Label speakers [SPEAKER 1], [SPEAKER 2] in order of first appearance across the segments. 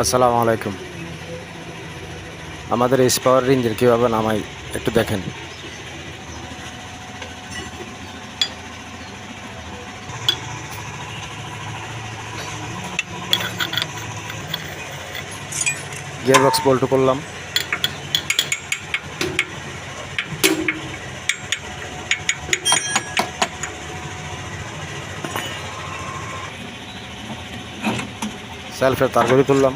[SPEAKER 1] আসসালামু আলাইকুম। আমাদের এস পাওয়ার রেঞ্জের কীভাবে নামাই, একটু দেখেন। গিয়ার বক্স বল্টু করলাম। সেলফের তারগুলি তুললাম।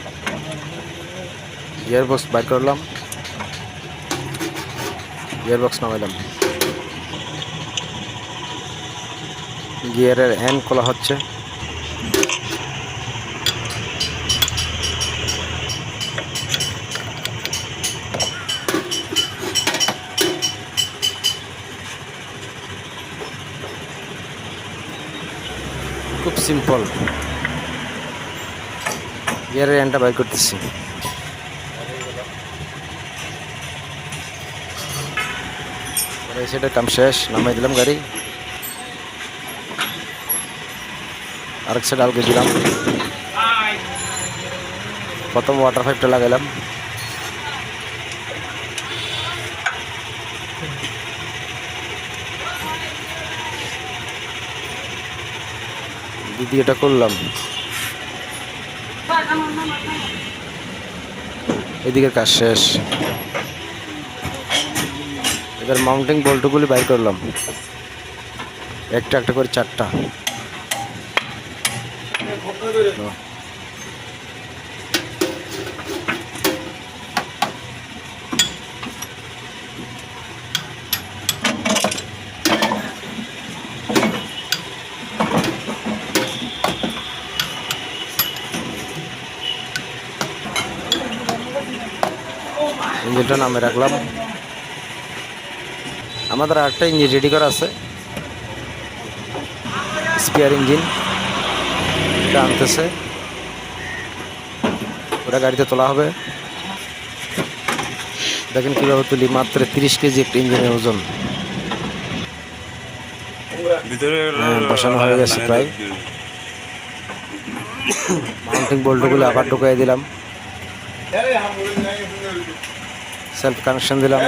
[SPEAKER 1] গিয়ার বক্স বাইর করলাম গিয়ার বক্স নামাইলাম। গিয়ারের হ্যান্ড খোলা হচ্ছে। খুব সিম্পল গিয়ারের হ্যান্ডটা বাইর করতেছি। সেটা কাম শেষ নামাই দিলাম গাড়ি আরেক সাইড আলগে দিলাম প্রথম ওয়াটার পাইপটা লাগাইলাম দিদি এটা করলাম এদিকের কাজ শেষ এবার মাউন্টিং বল্টুগুলি বাইর করলাম। একটা একটা করে চারটা। ইঞ্জিনটা নামে রাখলাম। আমাদের আরেকটা ইঞ্জিন রেডি করা আছে। স্পিয়ার ইঞ্জিন এটা আনতেছে। ওটা গাড়িতে তোলা হবে। দেখেন কীভাবে তুলি মাত্র তিরিশ কেজি একটা ইঞ্জিনের ওজন। হ্যাঁ, বসানো হয়ে গেছে প্রায়। মাউন্টিং বল্টুগুলো আবার ঢুকাই দিলাম। সেলফ কানেকশন দিলাম।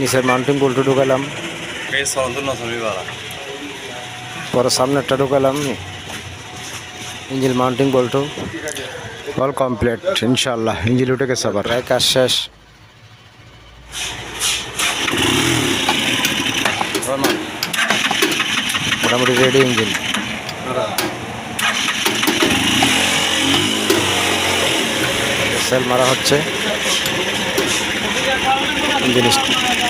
[SPEAKER 1] নিচের মাউন্টিং বল্টু ঢুকালাম। পরে সামনেরটা ঢুকালাম। ইঞ্জিন মাউন্টিং বল্টু অল কমপ্লিট ইনশাল্লাহ ইঞ্জিন উঠে গেছে আবার। প্রায় কাজ শেষ। মোটামুটি রেডি ইঞ্জিন সেল মারা হচ্ছে। ইঞ্জিন